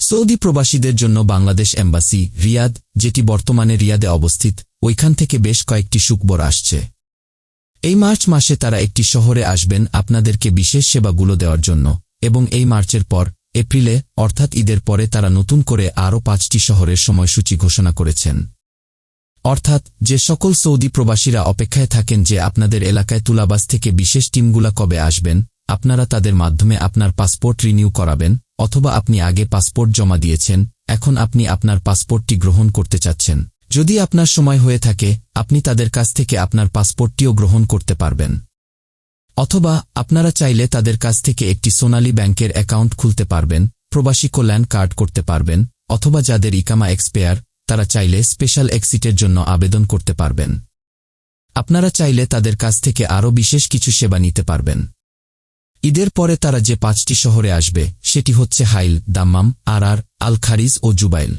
Saudi প্রবাসীদের জন্য Bangladesh embassy, Riyad, যেটি বর্তমানে রিয়াদে অবস্থিত, ওইখান থেকে বেশ কয়েকটি সুখবর আসছে। এই মার্চ মাসে তারা একটি শহরে আসবেন আপনাদেরকে বিশেষ সেবাগুলো দেওয়ার জন্য, এবং এই মার্চের পর, এপ্রিলে, অর্থাৎ ঈদের পরে তারা নতুন করে আরও পাঁচটি শহরের সময়সূচি ঘোষণা করেছেন। অর্থাৎ, যে সকল সৌদি প্রবাসীরা অপেক্ষায় থাকেন যে আপনাদের এলাকায় তুলাবাস থেকে বিশেষ টিমগুলা কবে আসবেন, আপনারা তাদের মাধ্যমে আপনার পাসপোর্ট রিনিউ করাবেন অথবা আপনি আগে পাসপোর্ট জমা দিয়েছেন, এখন আপনি আপনার পাসপোর্টটি গ্রহণ করতে চাচ্ছেন। যদি আপনার সময় হয়ে থাকে, আপনি তাদের কাছ থেকে আপনার পাসপোর্টটিও গ্রহণ করতে পারবেন। অথবা আপনারা চাইলে তাদের কাছ থেকে একটি সোনালী ব্যাংকের অ্যাকাউন্ট খুলতে পারবেন, প্রবাসী কল্যাণ কার্ড করতে পারবেন, অথবা যাদের ইকামা এক্সপেয়ার, তারা চাইলে স্পেশাল এক্সিটের জন্য আবেদন করতে পারবেন। আপনারা চাইলে তাদের কাছ থেকে আরও বিশেষ কিছু সেবা নিতে পারবেন। ঈদের পরে তারা যে পাঁচটি শহরে আসবে, সেটি হচ্ছে হাইল, দাম্মাম আরআর আল খারিজ ও জুবাইল।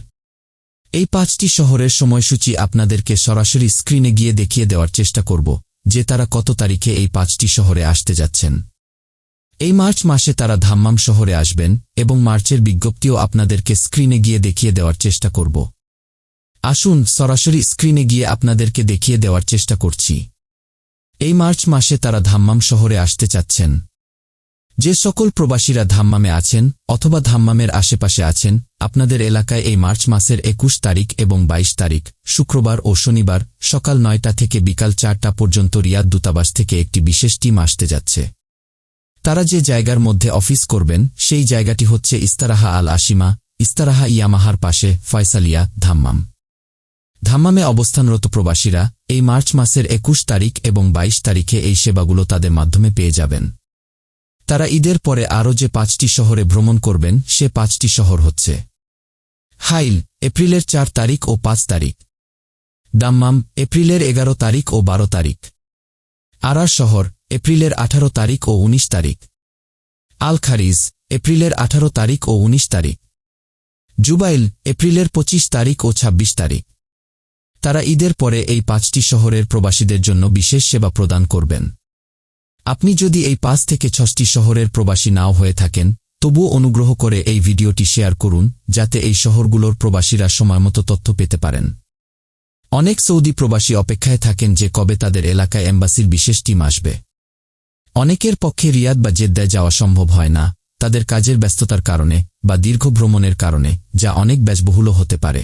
এই পাঁচটি শহরের সময়সূচি আপনাদেরকে সরাসরি স্ক্রিনে গিয়ে দেখিয়ে দেওয়ার চেষ্টা করব, যে তারা কত তারিখে এই পাঁচটি শহরে আসতে যাচ্ছেন। এই মার্চ মাসে তারা ধাম্মাম শহরে আসবেন এবং মার্চের বিজ্ঞপ্তিও আপনাদেরকে স্ক্রিনে গিয়ে দেখিয়ে দেওয়ার চেষ্টা করব। আসুন সরাসরি স্ক্রিনে গিয়ে আপনাদেরকে দেখিয়ে দেওয়ার চেষ্টা করছি। এই মার্চ মাসে তারা ধাম্মাম শহরে আসতে চাচ্ছেন। যে সকল প্রবাসীরা ধাম্মামে আছেন অথবা ধাম্মামের আশেপাশে আছেন, আপনাদের এলাকায় এই মার্চ মাসের একুশ তারিখ এবং ২২ তারিখ, শুক্রবার ও শনিবার সকাল নয়টা থেকে বিকাল চারটা পর্যন্ত রিয়াদ দূতাবাস থেকে একটি বিশেষ টিম আসতে যাচ্ছে। তারা যে জায়গার মধ্যে অফিস করবেন, সেই জায়গাটি হচ্ছে ইস্তারাহা আল আশিমা, ইস্তারাহা ইয়ামাহার পাশে ফয়সালিয়া, ধাম্মাম। ধাম্মামে অবস্থানরত প্রবাসীরা এই মার্চ মাসের একুশ তারিখ এবং ২২ তারিখে এই সেবাগুলো তাদের মাধ্যমে পেয়ে যাবেন। তারা ঈদের পরে আরও যে পাঁচটি শহরে ভ্রমণ করবেন, সে পাঁচটি শহর হচ্ছে। হাইল, এপ্রিলের চার তারিখ ও পাঁচ তারিখ। দাম্মাম, এপ্রিলের এগারো তারিখ ও বারো তারিখ। আরার শহর, এপ্রিলের আঠারো তারিখ ও ১৯ তারিখ। আল খারিজ, এপ্রিলের আঠারো তারিখ ও ১৯ তারিখ। জুবাইল, এপ্রিলের ২৫ তারিখ ও ২৬ তারিখ। তারা ঈদের পরে এই পাঁচটি শহরের প্রবাসীদের জন্য বিশেষ সেবা প্রদান করবেন। আপনি যদি এই পাঁচ থেকে ছটি শহরের প্রবাসী নাও হয়ে থাকেন, তবুও অনুগ্রহ করে এই ভিডিওটি শেয়ার করুন, যাতে এই শহরগুলোর প্রবাসীরা সময়মতো তথ্য পেতে পারেন। অনেক সৌদি প্রবাসী অপেক্ষায় থাকেন যে কবে তাদের এলাকায় এম্বাসির বিশেষ টিম আসবে। অনেকের পক্ষে রিয়াদ বা জেদ্দায় যাওয়া সম্ভব হয় না, তাদের কাজের ব্যস্ততার কারণে বা দীর্ঘ ভ্রমণের কারণে, যা অনেক ব্যয়বহুলও হতে পারে।